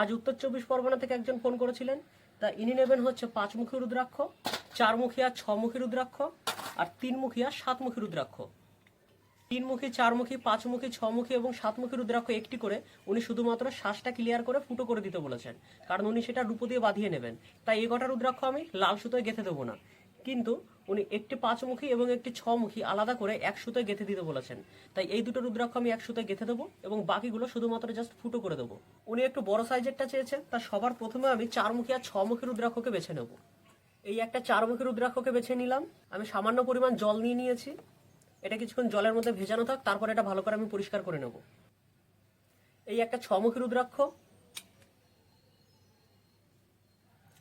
আজ উত্তর চব্বিশ পরগনা থেকে একজন ফোন করেছিলেন। তা ইনি নেবেন হচ্ছে পাঁচমুখী রুদ্রাক্ষ, চারমুখী আর ছমুখী রুদ্রাক্ষ, আর তিনমুখী আর সাতমুখী রুদ্রাক্ষ। তিনমুখী, চারমুখী, পাঁচমুখী, ছমুখী এবং সাতমুখী রুদ্রাক্ষ একটি করে উনি শুধুমাত্র শ্বাসটা ক্লিয়ার করে ফুটো করে দিতে বলেছেন। কারণ উনি সেটা রূপো দিয়ে বাঁধিয়ে নেবেন। তাই এই কটা রুদ্রাক্ষ আমি লাল সুতোয় গেঁথে দেবো না। কিন্তু উনি একটি পাঁচমুখী এবং একটি ছমুখী আলাদা করে এক সুতোয় গেঁথে দিতে বলেছেন। তাই এই দুটো রুদ্রাক্ষ আমি এক সুতোয় গেঁথে দেবো এবং বাকিগুলো শুধুমাত্র জাস্ট ফুটো করে দেবো। উনি একটু বড় সাইজেরটা চেয়েছেন, তা সবার প্রথমে আমি চারমুখী আর ছমুখী রুদ্রাক্ষকে বেছে নেব। এই একটা চারমুখী রুদ্রাক্ষকে বেছে নিলাম। আমি সামান্য পরিমাণ জল নিয়ে নিয়েছি। এটা কিছুক্ষণ জলের মধ্যে ভেজানো থাক, তারপর এটা ভালো করে আমি পরিষ্কার করে নেব। এই একটা ছমুখী রুদ্রাক্ষ।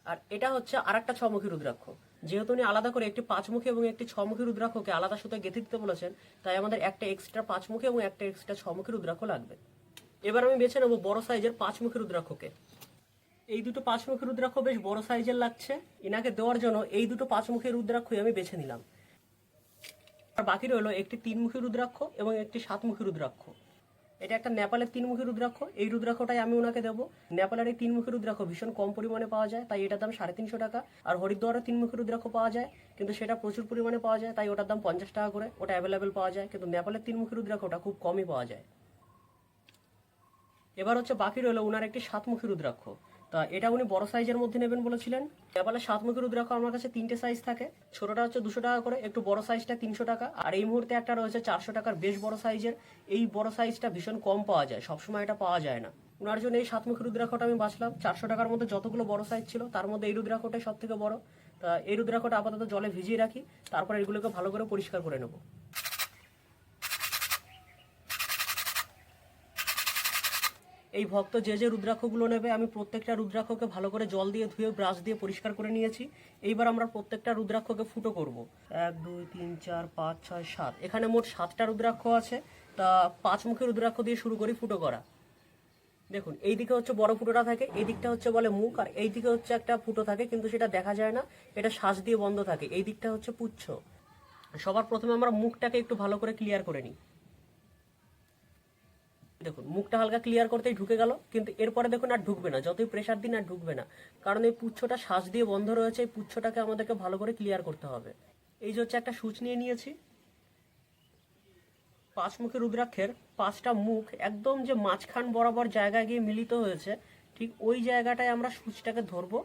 আর এটা হচ্ছে আর একটা ছমুখী রুদ্রাক্ষ। যেহেতু উনি আলাদা করে একটি পাঁচমুখী এবং একটি ছমুখী রুদ্রাক্ষকে আলাদা সুতোয় গেঁথে দিতে বলেছেন, তাই আমাদের একটা এক্সট্রা পাঁচমুখী এবং একটা এক্সট্রা ছমুখী রুদ্রাক্ষ লাগবে। এবার আমি বেছে নেব বড় সাইজের পাঁচমুখী রুদ্রাক্ষকে। এই দুটো পাঁচমুখী রুদ্রাক্ষ বেশ বড় সাইজের লাগছে। এনাকে দেওয়ার জন্য এই দুটো পাঁচমুখী রুদ্রাক্ষই আমি বেছে নিলাম। আর বাকি রইল একটি তিনমুখী রুদ্রাক্ষ এবং একটি সাতমুখী রুদ্রাক্ষ। এটা একটা নেপালের তিনমুখী রুদ্রাক্ষ। এই রুদ্রাক্ষটাই আমি ওনাকে দেবো। নেপালের এই তিনমুখী রুদ্রাক্ষ ভীষণ কম পরিমাণে পাওয়া যায়, তাই এটার দাম সাড়ে তিনশো টাকা। আর হরিদ্বারের তিনমুখী রুদ্রাক্ষ পাওয়া যায়, কিন্তু সেটা প্রচুর পরিমাণে পাওয়া যায়, তাই ওটার দাম পঞ্চাশ টাকা করে। ওটা অ্যাভেলেবেল পাওয়া যায়, কিন্তু নেপালের তিনমুখী রুদ্রাক্ষটা খুব কমই পাওয়া যায়। এবার হচ্ছে বাকি রইল ওনার একটি সাতমুখী রুদ্রাক্ষ। তা এটা উনি বড় সাইজের মধ্যে নেবেন বলেছিলেন। নেপালে সাতমুখী রুদ্রাক্ষ আমার কাছে তিনটে সাইজ থাকে। ছোটটা হচ্ছে দুশো টাকা করে, একটু বড় সাইজটা তিনশো টাকা। আর এই মুহূর্তে একটা রয়েছে চারশো টাকার বেশ বড় সাইজের এই বড় সাইজটা ভীষণ কম পাওয়া যায়, সবসময় এটা পাওয়া যায় না। ওনার জন্য এই সাত সাতমুখী রুদ্রাক্ষটা আমি বাঁচলাম চারশো টাকার মধ্যে যতগুলো বড় সাইজ ছিল, তার মধ্যে এই রুদ্রাক্ষটাই সব থেকে বড়। তা এই রুদ্রাক্ষটা আপাতত জলে ভিজিয়ে রাখি, তারপর এগুলোকে ভালো করে পরিষ্কার করে নেব। এই ভক্ত যে যে রুদ্রাক্ষগুলো নেবে, আমি প্রত্যেকটা রুদ্রাক্ষকে ভালো করে জল দিয়ে ধুয়ে, ব্রাশ দিয়ে পরিষ্কার করে নিয়েছি। এইবার আমরা প্রত্যেকটা রুদ্রাক্ষকে ফুটো করব। এক, দুই, তিন, চার, পাঁচ, ছয়, সাত। এখানে মোট সাতটা রুদ্রাক্ষ আছে। তা পাঁচ মুখের রুদ্রাক্ষ দিয়ে শুরু করি ফুটো করা। দেখুন, এই দিকে হচ্ছে বড় ফুটোটা থাকে, এই দিকটা হচ্ছে বলে মুখ, আর এই দিকে হচ্ছে একটা ফুটো থাকে, কিন্তু সেটা দেখা যায় না, এটা শ্বাস দিয়ে বন্ধ থাকে। এই দিকটা হচ্ছে পুচ্ছ। সবার প্রথমে আমরা মুখটাকে একটু ভালো করে ক্লিয়ার করে নিই। দেখুন, মুখটা হালকা ক্লিয়ার করতেই ঢুকে গেল, কিন্তু এরপরে দেখুন আর ঢুকবে না, যতই প্রেশার দিন আর ঢুকবে না। কারণ এই পুচ্ছটা শ্বাস দিয়ে বন্ধ রয়েছে, এই পুচ্ছটাকে আমাদেরকে ভালো করে ক্লিয়ার করতে হবে। এই যে হচ্ছে একটা সুচ নিয়ে নিয়েছি। পাঁচমুখী রুদ্রাক্ষের পাঁচটা মুখ একদম যে মাঝখান বরাবর জায়গায় গিয়ে মিলিত হয়েছে, ঠিক ওই জায়গাটায় আমরা সুচটাকে ধরবো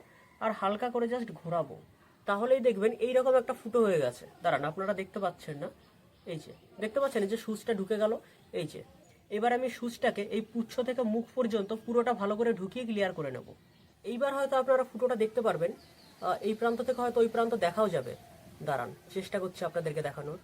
আর হালকা করে জাস্ট ঘোরাবো। তাহলেই দেখবেন এইরকম একটা ফুটো হয়ে গেছে। দাঁড়ান, আপনারা দেখতে পাচ্ছেন না? এই যে, দেখতে পাচ্ছেন? এই যে সুচটা ঢুকে গেল। এই যে এবার আমি সুচটাকে এই পুচ্ছ থেকে মুখ পর্যন্ত পুরোটা ভালো করে ঢুকিয়ে ক্লিয়ার করে নেব। এইবার হয়তো আপনারা ফুটোটা দেখতে পারবেন। এই প্রান্ত থেকে হয়তো ওই প্রান্ত দেখাও যাবে। দাঁড়ান, চেষ্টা করছি আপনাদেরকে দেখানোর।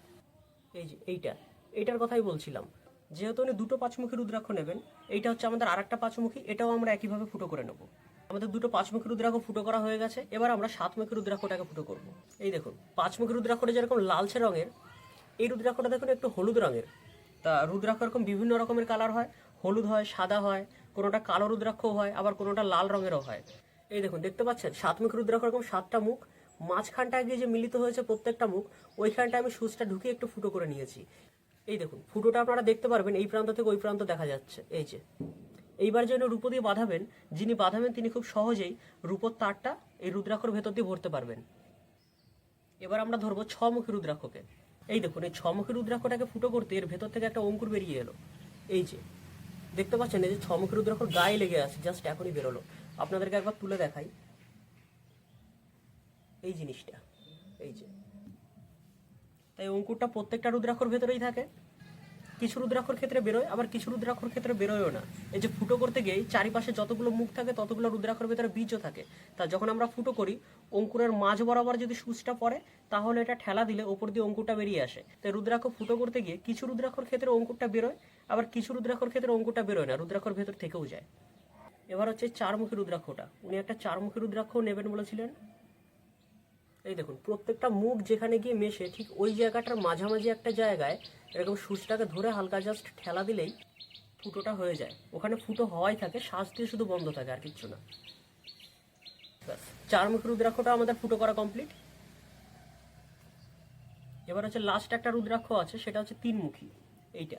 এই যে, এইটা। এইটার কথাই বলছিলাম। যেহেতু উনি দুটো পাঁচমুখী রুদ্রাক্ষ নেবেন, এইটা হচ্ছে আমাদের আরেকটা পাঁচমুখী, এটাও আমরা একইভাবে ফুটো করে নেব। আমাদের দুটো পাঁচমুখী রুদ্রাক্ষ ফুটো করা হয়ে গেছে, এবার আমরা সাতমুখী রুদ্রাক্ষটাকে ফুটো করব। এই দেখুন, পাঁচমুখী রুদ্রাক্ষটা যেরকম লালচে রঙের, এই রুদ্রাক্ষটা দেখুন একটু হলুদ রঙের। তা রুদ্রাক্ষ এরকম বিভিন্ন রকমের কালার হয়। হলুদ হয়, সাদা হয়, কোনোটা কালো রুদ্রাক্ষ হয়, আবার কোনোটা লাল রঙেরও হয়। এই দেখুন, দেখতে পাচ্ছেন? সাতমুখী রুদ্রাক্ষ এরকম সাতটা মুখ, মাঝখানটায় গিয়ে যে মিলিত হয়েছে প্রত্যেকটা মুখ ওইখানটা আমি সুচটা ঢুকিয়ে একটু ফুটো করে নিয়েছি। এই দেখুন, ফুটোটা আপনারা দেখতে পারবেন, এই প্রান্ত থেকে ওই প্রান্ত দেখা যাচ্ছে। এই যে, এইবার যেন রূপো দিয়ে বাঁধাবেন, যিনি বাঁধাবেন তিনি খুব সহজেই রূপোর তারটা এই রুদ্রাক্ষর ভেতর দিয়ে ভরতে পারবেন। এবার আমরা ধরবো ছমুখী রুদ্রাক্ষকে। এই দেখুন, এই ছমুখী রুদ্রাক্ষটাকে ফুটো করতে এর ভেতর থেকে একটা অঙ্কুর বেরিয়ে এলো। এই যে, দেখতে পাচ্ছেন, এই যে ছমুখী রুদ্রাক্ষর গায়ে লেগে আছে জাস্ট এখনই বেরোলো। আপনাদেরকে একবার তুলে দেখাই। এই জিনিসটা, এই যে। তাই অঙ্কুরটা প্রত্যেকটা রুদ্রাক্ষর ভেতরেই থাকে। কিছু রুদ্রাক্ষর ক্ষেত্রে বেরোয়, আবার কিছু রুদ্রাক্ষর ক্ষেত্রে বেরোয়ও না। এই যে ফুটো করতে গিয়ে চারিপাশে যতগুলো মুখ থাকে, ততগুলো রুদ্রাক্ষর ভেতরে বীজও থাকে। তা যখন আমরা ফুটো করি, অঙ্কুরের মাঝ বরাবর যদি সুচটা পড়ে, তাহলে এটা ঠেলা দিলে ওপর দিয়ে অঙ্কুরটা বেরিয়ে আসে। তাই রুদ্রাক্ষ ফুটো করতে গিয়ে কিছু রুদ্রাক্ষর ক্ষেত্রে অঙ্কুরটা বেরোয়, আবার কিছু রুদ্রাক্ষর ক্ষেত্রে অঙ্কুরটা বেরোয় না, রুদ্রাক্ষর ভেতর থেকেও যায়। এবার হচ্ছে চারমুখী রুদ্রাক্ষটা। উনি একটা চারমুখী রুদ্রাক্ষ নেবেন বলেছিলেন। এই দেখুন, প্রত্যেকটা মুখ যেখানে গিয়ে মেশে, ঠিক ওই জায়গাটার মাঝামাঝি একটা জায়গায় এরকম সুচটাকে ধরে হালকা জাস্ট ঠেলা দিলেই ফুটোটা হয়ে যায়। ওখানে ফুটো হওয়াই থাকে, শ্বাস দিয়ে শুধু বন্ধ থাকে আর কিচ্ছু না। ব্যাস চারমুখী রুদ্রাক্ষটা আমাদের ফুটো করা কমপ্লিট এবার হচ্ছে লাস্ট একটা রুদ্রাক্ষ আছে, সেটা হচ্ছে তিনমুখী এইটা।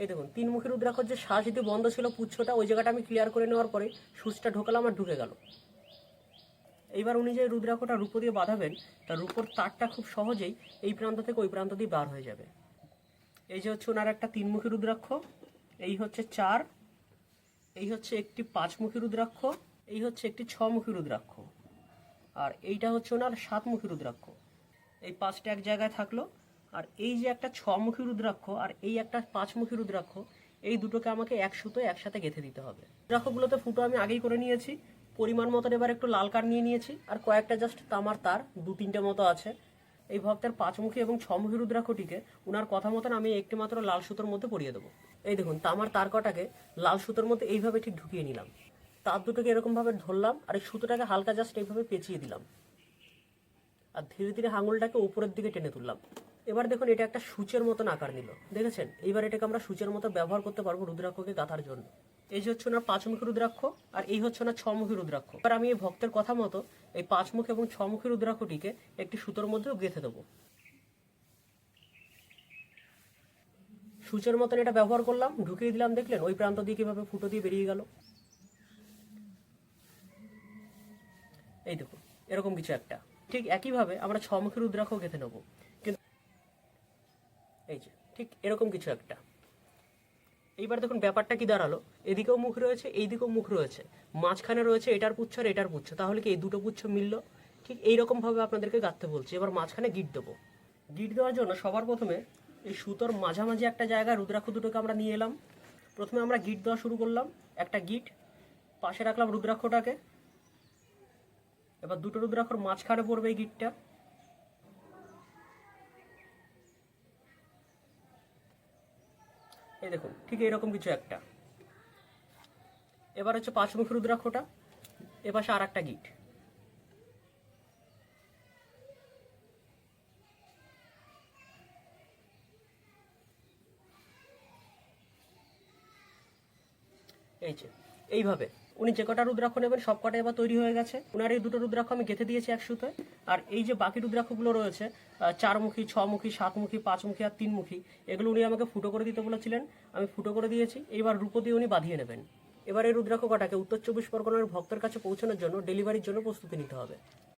এই দেখুন, তিন মুখী রুদ্রাক্ষর যে শ্বাস যদি বন্ধ ছিল পুচ্ছটা, ওই জায়গাটা আমি ক্লিয়ার করে নেওয়ার পরে সুচটা ঢোকালাম আর ঢুকে গেল। এইবার উনি যে রুদ্রাক্ষটা রূপো দিয়ে বাঁধাবেন, তার রূপোর তারটা খুব সহজেই এই প্রান্ত থেকে ওই প্রান্ত দিয়ে বার হয়ে যাবে। এই যে হচ্ছে ওনার একটা তিনমুখী রুদ্রাক্ষ, এই হচ্ছে চার, এই হচ্ছে একটি পাঁচমুখী রুদ্রাক্ষ, এই হচ্ছে একটি ছমুখী রুদ্রাক্ষ। আর এইটা হচ্ছে ওনার সাতমুখী রুদ্রাক্ষ। এই পাঁচটা এক জায়গায় থাকল, আর এই যে একটা ছমুখী রুদ্রাক্ষ আর এই একটা পাঁচমুখী রুদ্রাক্ষ, এই দুটোকে আমাকে এক সুতোয় একসাথে গেঁথে দিতে হবে। রুদ্রাক্ষগুলোতে ফুটো আমি আগেই করে নিয়েছি। পরিমাণ মতন এবার একটু লাল কাঠ নিয়ে নিয়েছি। আর কয়েকটা জাস্ট তামার তার, দু তিনটে মতো আছে। এই ভক্তের পাঁচমুখী এবং ছমুখী রুদ্রাক্ষটিকে উনার কথা মতন আমি একটি মাত্র লাল সুতোর মধ্যে পরিয়ে দেবো। এই দেখুন, তামার তার কটাকে লাল সুতোর মধ্যে এইভাবে ঠিক ঢুকিয়ে নিলাম। তার দুটোকে এরকমভাবে ধরলাম আর এই সুতোটাকে হালকা জাস্ট এইভাবে পেঁচিয়ে দিলাম। আর ধীরে ধীরে আঙুলটাকে উপরের দিকে টেনে তুললাম। এবার দেখুন, এটা একটা সূচের মতন আকার নিল। দেখেছেন? এইবার এটাকে আমরা সূচের মতো ব্যবহার করতে পারব রুদ্রাক্ষকে গাঁথার জন্য। এই যে হচ্ছে ওনার পাঁচমুখী রুদ্রাক্ষ, আর এই হচ্ছে ওনার ছমুখী রুদ্রাক্ষ। এবার আমি এই ভক্তের কথা মতো এই পাঁচমুখ এবং ছমুখী রুদ্রাক্ষটিকে একটি সুতোর মধ্যেও গেঁথে দেবো। সূচের মতন এটা ব্যবহার করলাম, ঢুকিয়ে দিলাম, দেখলেন? ওই প্রান্ত দিয়ে কীভাবে ফুটো দিয়ে বেরিয়ে গেল? এই দেখুন, এরকম কিছু একটা। ঠিক একইভাবে আমরা ছমুখী রুদ্রাক্ষ গেঁথে নেব। কিন্তু এই যে, ঠিক এরকম কিছু একটা। এইবার দেখুন ব্যাপারটা কি দাঁড়াল। এদিকেও মুখ রয়েছে, এইদিকেও মুখ রয়েছে। মাঝখানে রয়েছে এটার পুচ্ছ আর এটার পুচ্ছ। তাহলে কি এই দুটো পুচ্ছ মিললো? ঠিক এইরকম ভাবে আপনাদেরকে গাঁথতে বলছি। এবার মাঝখানে গিট দেবো। গিট দেওয়ার জন্য সবার প্রথমে এই সুতোর মাঝামাঝি একটা জায়গায় রুদ্রাক্ষ দুটোকে আমরা নিয়ে এলাম। প্রথমে আমরা গিট দেওয়া শুরু করলাম, একটা গিট। পাশে রাখলাম রুদ্রাক্ষটাকে। এবার দুটো রুদ্রাক্ষর মাঝখানে পড়বে এই গিটটা। এই দেখুন, ঠিক এরকম কিছু একটা। এবার হচ্ছে পাঁচমুখ রুদ্রাক্ষটা এপাশে আর একটা গিট। এই যে, এইভাবে। উনি যে কটা রুদ্রাক্ষ নেবেন সব কটা এবার তৈরি হয়ে গেছে। ওনার এই দুটো রুদ্রাক্ষ আমি গেঁথে দিয়েছি এক সুতোয়। আর এই যে বাকি রুদ্রাক্ষগুলো রয়েছে চারমুখী, ছমুখী, সাতমুখী, পাঁচমুখী আর তিনমুখী, এগুলো উনি আমাকে ফুটো করে দিতে বলেছিলেন। আমি ফুটো করে দিয়েছি। এইবার রূপো দিয়ে উনি বাঁধিয়ে নেবেন। এবার এই রুদ্রাক্ষ কটাকে উত্তর চব্বিশ পরগনার ভক্তের কাছে পৌঁছানোর জন্য ডেলিভারির জন্য প্রস্তুতি নিতে হবে।